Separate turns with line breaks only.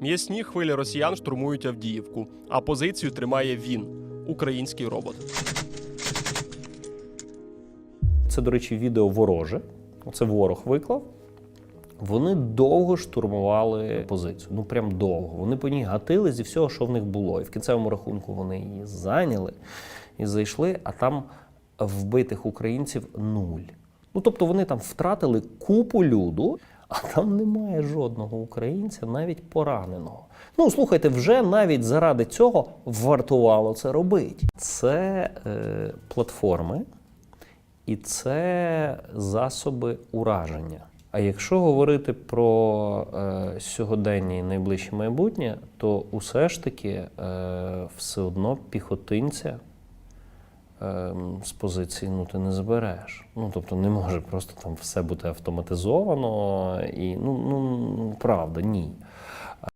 М'ясні хвилі росіян штурмують Авдіївку, а позицію тримає він український робот.
Це, до речі, відео вороже. Це ворог виклав. Вони довго штурмували позицію. Ну прям довго. Вони по ній гатили зі всього, що в них було. І в кінцевому рахунку вони її зайняли і зайшли, а там вбитих українців нуль. Ну тобто вони там втратили купу люду, а там немає жодного українця, навіть пораненого. Ну слухайте, вже навіть заради цього вартувало це робити. Це е, платформи, і це засоби ураження. А якщо говорити про е, сьогодення і найближче майбутнє, то усе ж таки е, все одно піхотинця з позиції ну, ти не збереш. Ну, тобто не може просто там все бути автоматизовано і ну, ну правда, ні.